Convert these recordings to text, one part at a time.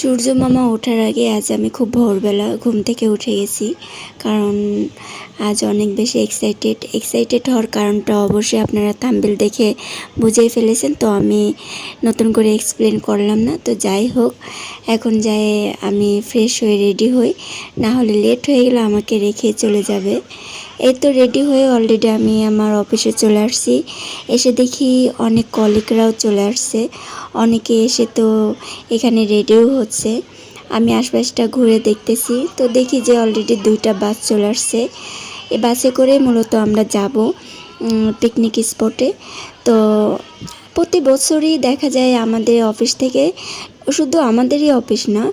সূর্য মামা ওঠার আগে আজ আমি খুব ভোরবেলা ঘুম থেকে উঠে গেছি। কারণ আজ অনেক বেশি এক্সাইটেড এক্সাইটেড হওয়ার কারণটা অবশ্যই আপনারা থাম্বেল দেখে বুঝেই ফেলেছেন। তো আমি নতুন করে এক্সপ্লেন করলাম না। তো যাই হোক, এখন যাই আমি ফ্রেশ হয়ে রেডি হই। না হলে লেট হয়ে গেলে আমাকে রেখে চলে যাবে। এই তো রেডি হয়ে অলরেডি আমি আমার অফিসে চলে আসছি। এসে দেখি অনেক কলিগরাও চলে আসছে। অনেকে এসে তো এখানে রেডিও হচ্ছে। আমি আশপাশটা ঘুরে দেখতেছি। তো দেখি যে অলরেডি দুইটা বাস চলে আসছে। এ বাসে করে মূলত আমরা যাব পিকনিক স্পটে তো প্রতি বছরই দেখা যায় আমাদের অফিস থেকে শুধু আমাদেরই অফিস না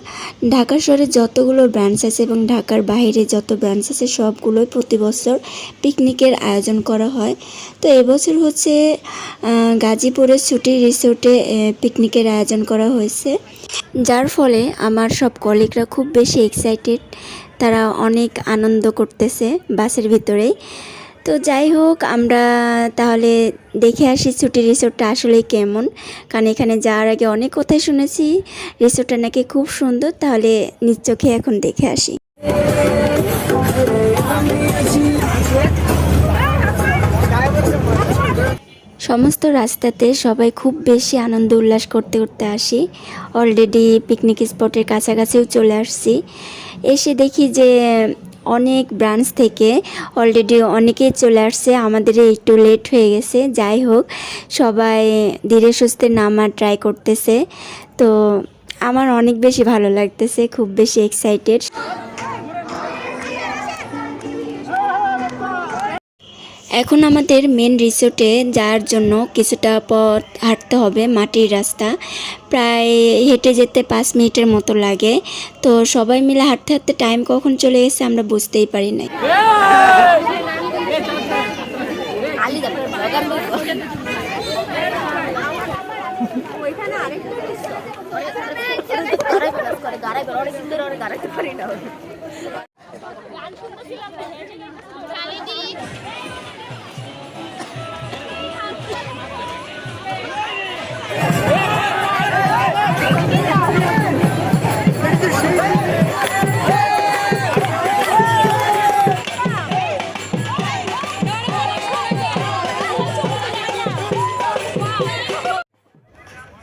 ঢাকা শহরে যতগুলো ব্রাঞ্চ আছে এবং ঢাকার বাইরে যত ব্রাঞ্চ আছে সবগুলোই প্রতি বছর পিকনিকের আয়োজন করা হয়। তো এবছর হচ্ছে গাজীপুরের ছুটি রিসোর্টে পিকনিকের আয়োজন করা হয়েছে। যার ফলে আমার সব কলিগরা খুব বেশি এক্সাইটেড তারা অনেক আনন্দ করতেছে বাসের ভিতরেই। তো যাই হোক, আমরা তাহলে দেখে আসি ছুটি রিসোর্টটা আসলে কেমন। কারণ এখানে যাওয়ার আগে অনেক কথাই শুনেছি রিসোর্টটা নাকি খুব সুন্দর, তাহলে নিজ চোখে এখন দেখে আসি। সমস্ত রাস্তাতে সবাই খুব বেশি আনন্দ উল্লাস করতে করতে আসি। অলরেডি পিকনিক স্পটের কাছাকাছিও চলে আসছি। এসে দেখি যে অনেক ব্রাঞ্চ থেকে অলরেডি অনেকেই চলে আসছে, আমাদের একটু লেট হয়ে গেছে, যাই হোক, সবাই ধীরে সুস্থে নামার ট্রাই করতেছে। তো আমার অনেক বেশি ভালো লাগতেছে, খুব বেশি এক্সাইটেড এখন আমাদের মেন রিসোর্টে যাওয়ার জন্য কিছুটা পথ হাঁটতে হবে, মাটির রাস্তা। প্রায় হেঁটে যেতে পাঁচ মিনিটের মতো লাগে। তো সবাই মিলে হাঁটতে হাঁটতে টাইম কখন চলে গেছে আমরা বুঝতেই পারি নাই।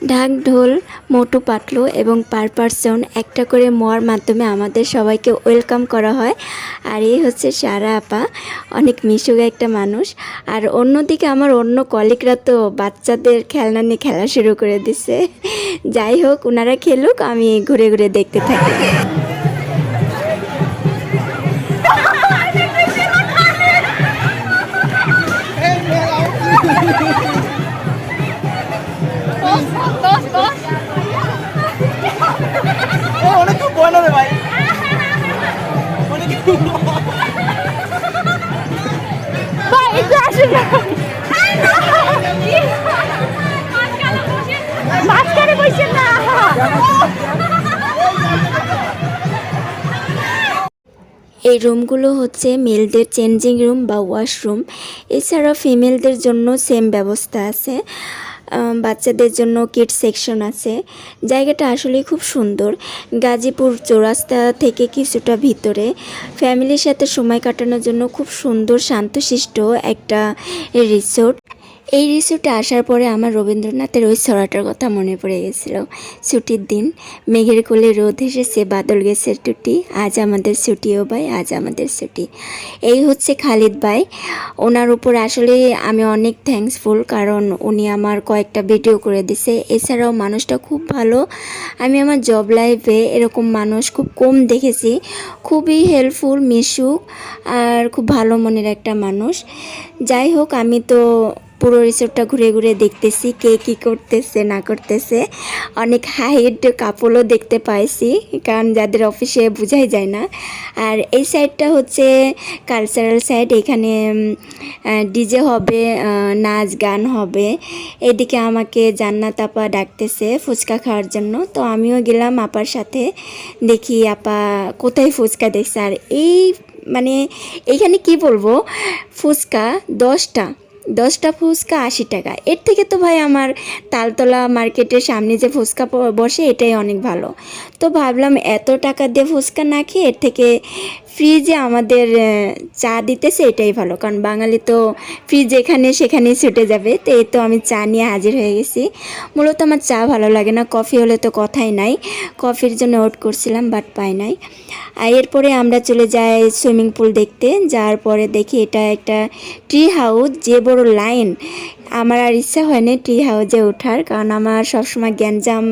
ঢাক, ঢোল, মোটু পাটলু এবং পার পারসন একটা করে মোয়ার মাধ্যমে আমাদের সবাইকে ওয়েলকাম করা হয়। আর এই হচ্ছে সারা আপা, অনেক মিশুক একটা মানুষ। আর অন্যদিকে আমার অন্য কলিগরা তো বাচ্চাদের খেলনা নিয়ে খেলা শুরু করে দিছে। যাই হোক ওনারা খেলুক, আমি ঘুরে ঘুরে দেখতে থাকি। অনেক খুব বয় রে ভাই। অনেক এই রুমগুলো হচ্ছে মেলদের চেঞ্জিং রুম বা ওয়াশরুম। এছাড়া ফিমেলদের জন্য সেম ব্যবস্থা আছে। বাচ্চাদের জন্য কিট সেকশন আছে। জায়গাটা আসলেই খুব সুন্দর। গাজীপুর চৌরাস্তা থেকে কিছুটা ভিতরে। ফ্যামিলির সাথে সময় কাটানোর জন্য খুব সুন্দর শান্তশিষ্ট একটা রিসোর্ট এই রিসোর্টে আসার পরে আমার রবীন্দ্রনাথের ওই ছড়াটার কথা মনে পড়ে গেছিল। ছুটির দিন, মেঘের কোলে রোদ এসেছে, বাদল গেছে টুটি আজ আমাদের ছুটিও ভাই, আজ আমাদের ছুটি। এই হচ্ছে খালিদ ভাই। ওনার উপর আসলে আমি অনেক থ্যাঙ্কসফুল কারণ উনি আমার কয়েকটা ভিডিও করে দিছে। এছাড়াও মানুষটা খুব ভালো। আমি আমার জব লাইফে এরকম মানুষ খুব কম দেখেছি। খুবই হেল্পফুল মিশুক, আর খুব ভালো মনের একটা মানুষ। যাই হোক, আমি তো পুরো রিসোর্টটা ঘুরে ঘুরে দেখতেছি, কে কী করতেছে, না করতেছে। অনেক হাইট কাপড়ও দেখতে পাইছি, কারণ যাদের অফিসে বোঝাই যায় না। আর এই সাইডটা হচ্ছে কালচারাল সাইড এখানে ডিজে হবে নাচ গান হবে। এদিকে আমাকে জান্নাত আপা ডাকতেছে ফুচকা খাওয়ার জন্য। তো আমিও গেলাম আপার সাথে, দেখি আপা কোথায় ফুচকা দেখছে। আর এই মানে এইখানে কি বলব, ফুচকা দশটা দশটা ফুচকা আশি টাকা। এর থেকে তো ভাই আমার তালতলা মার্কেটের সামনে যে ফুচকা বসে এটাই অনেক ভালো। তো ভাবলাম এত টাকা দিয়ে ফুচকা না খেয়ে এর থেকে ফ্রিজে আমাদের চা দিতেছে, এটাই ভালো। কারণ বাঙালি তো ফ্রিজ যেখানে সেখানেই ছুটে যাবে। তো এই তো আমি চা নিয়ে হাজির হয়ে গেছি। মূলত আমার চা ভালো লাগে না। কফি হলে তো কথাই নাই। কফির জন্য ওট করছিলাম বাট পাই নাই। আর এরপরে আমরা চলে যাই সুইমিং পুল দেখতে। যাওয়ার পরে দেখি এটা একটা ট্রি হাউস। যে বড় লাইন, আমার আর ইচ্ছা হয় না ট্রি হাউসে ওঠার কারণ আমার সবসময় গ্যাঞ্জাম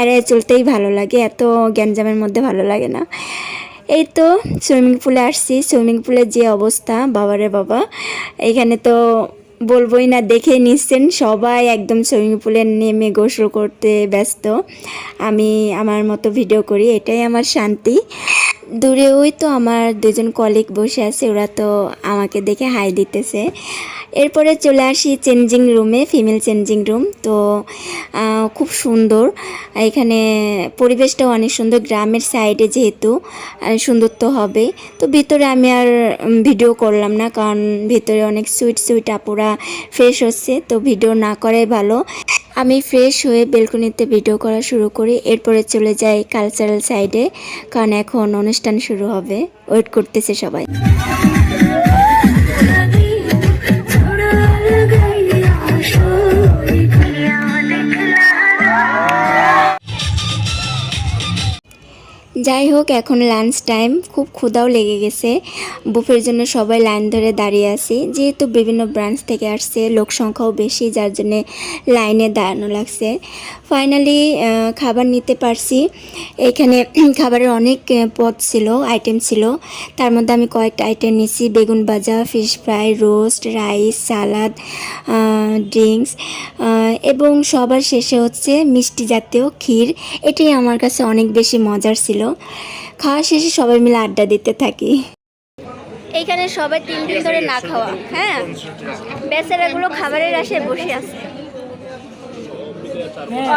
এড়িয়ে চলতেই ভালো লাগে। এত গ্যাঞ্জামের মধ্যে ভালো লাগে না। এই তো সুইমিং পুলে আসছি। সুইমিং পুলের যে অবস্থা, বাবারে বাবা। এখানে তো বলবোই না, দেখে নিচ্ছেন সবাই একদম সুইমিং পুলে নেমে গোসল করতে ব্যস্ত। আমি আমার মতো ভিডিও করি, এটাই আমার শান্তি। দূরে ওই তো আমার দুজন কলিগ বসে আছে, ওরা তো আমাকে দেখে হাই দিতেছে। এরপরে চলে আসি চেঞ্জিং রুমে ফিমেল চেঞ্জিং রুম তো খুব সুন্দর। এখানে পরিবেশটাও অনেক সুন্দর, গ্রামের সাইডে যেহেতু সুন্দর তো হবে। তো ভিতরে আমি আর ভিডিও করলাম না, কারণ ভিতরে অনেক সুইট সুইট আপুরা ফ্রেশ হচ্ছে, তো ভিডিও না করাই ভালো। আমি ফ্রেশ হয়ে বেলকনিতে ভিডিও করা শুরু করি, এরপরে চলে যাই কালচারাল সাইডে কারণ এখন অনুষ্ঠান শুরু হবে। ওয়েট করতেছে সবাই। যাই হোক এখন লাঞ্চ টাইম খুব ক্ষুধাও লেগে গেছে। বুফের জন্য সবাই লাইন ধরে দাঁড়িয়ে আছি। যেহেতু বিভিন্ন ব্রাঞ্চ থেকে আসছে, লোক সংখ্যাও বেশি, যার জন্য লাইনে দাঁড়ানো লাগছে। ফাইনালি খাবার নিতে পারছি। এখানে খাবারের অনেক পদ ছিল আইটেম ছিল। তার মধ্যে আমি কয়েকটা আইটেম নিয়েছি, বেগুন ভাজা fish fry roast rice salad drinks এবং সবার শেষে হচ্ছে মিষ্টি জাতীয় ক্ষীর। এটাই আমার কাছে অনেক বেশি মজার ছিল। খাওয়া শেষে সবাই মিলে আড্ডা দিতে থাকি। এইখানে সবাই তিন দিন ধরে না খাওয়া হ্যাঁ? বেচারাগুলো খাবারের আসে বসে আছে।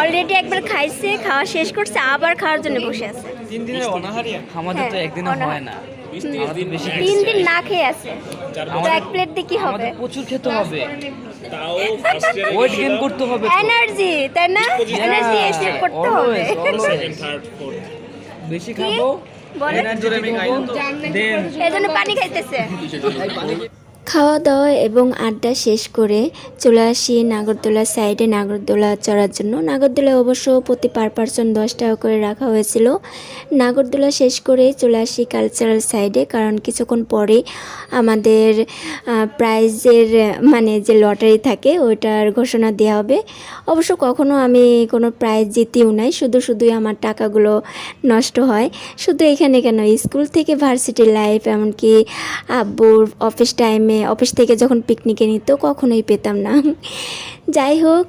অলরেডি একবার খাইছে খাওয়া শেষ করছে আবার খাওয়ার জন্য বসে আছে। তিন দিনের অনাহারি? আমাদের তো হ্যাঁ, একদিনে। হয় না তিন দিন না খেয়ে আছে। তো এক প্লেট দিয়ে কি হবে? প্রচুর খেতে হবে। ওয়েট গেইন করতে হবে এনার্জি তাই না? এনার্জি সেভ করতে হবে. বেশি খাব? বলে এনার্জি দেন এই জন্য পানি খাইতেছে। খাওয়া দাওয়া এবং আড্ডা শেষ করে চলে আসি নাগরদোলার সাইডে নাগরদোলা চড়ার জন্য। নাগরদোলা অবশ্য প্রতি পার পার্সন দশ টাকা করে রাখা হয়েছিল। নাগরদোলা শেষ করে চলে আসি কালচারাল সাইডে কারণ কিছুক্ষণ পরে আমাদের প্রাইজের মানে যে লটারি থাকে ওইটার ঘোষণা দেওয়া হবে। অবশ্য কখনো আমি কোনো প্রাইজ জিতিও নাই, শুধু শুধুই আমার টাকাগুলো নষ্ট হয়। শুধু এখানে কেন? স্কুল থেকে ভার্সিটি লাইফ এমনকি আব্বুর অফিস টাইমে অফিস থেকে যখন পিকনিকে নিত, কখনোই পেতাম না। যাই হোক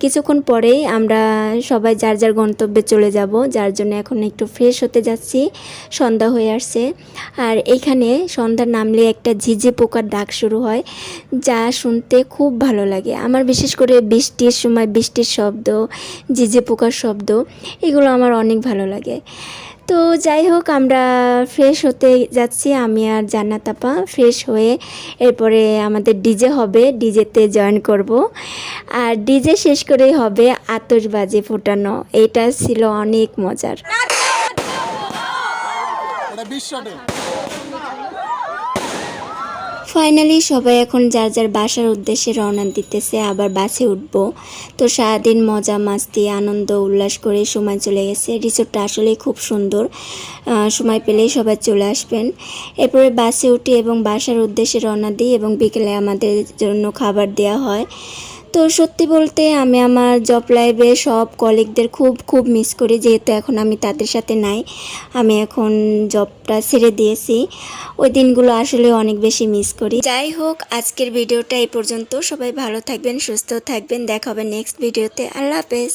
কিছুক্ষণ পরেই আমরা সবাই যার যার গন্তব্যে চলে যাব, যার জন্য এখন একটু ফ্রেশ হতে যাচ্ছি, সন্ধ্যা হয়ে আসছে। আর এইখানে সন্ধ্যা নামলে একটা ঝিঝে পোকার ডাক শুরু হয়, যা শুনতে খুব ভালো লাগে। আমার বিশেষ করে বৃষ্টির সময় বৃষ্টির শব্দ, ঝিঝে পোকার শব্দ, এগুলো আমার অনেক ভালো লাগে। তো যাই হোক, আমরা ফ্রেশ হতে যাচ্ছি। আমি আর জান্নাত আপা ফ্রেশ হয়ে এরপরে আমাদের ডিজে হবে। ডিজেতে জয়েন করব। আর ডিজে শেষ করেই হবে আতশবাজি ফোটানো। এটা ছিল অনেক মজার। ফাইনালি সবাই এখন যার যার বাসার উদ্দেশ্যে রওনা দিতেছে, আবার বাসে উঠব। তো সারাদিন মজা, মাস্তি, আনন্দ, উল্লাস করে সময় চলে গেছে। রিসোর্টটা আসলে খুব সুন্দর। সময় পেলেই সবাই চলে আসবেন। এরপরে বাসে উঠি এবং বাসার উদ্দেশ্যে রওনা দিই এবং বিকেলে আমাদের জন্য খাবার দেওয়া হয়। তো সত্যি বলতে আমি আমার জব লাইফে সব কলিগদের খুব খুব মিস করি, যেহেতু এখন আমি তাদের সাথে নাই। আমি এখন জবটা ছেড়ে দিয়েছি। ওই দিনগুলো আসলে অনেক বেশি মিস করি। যাই হোক, আজকের ভিডিওটা এই পর্যন্ত। সবাই ভালো থাকবেন, সুস্থ থাকবেন। দেখা হবে নেক্সট ভিডিওতে আল্লাহ হাফেজ।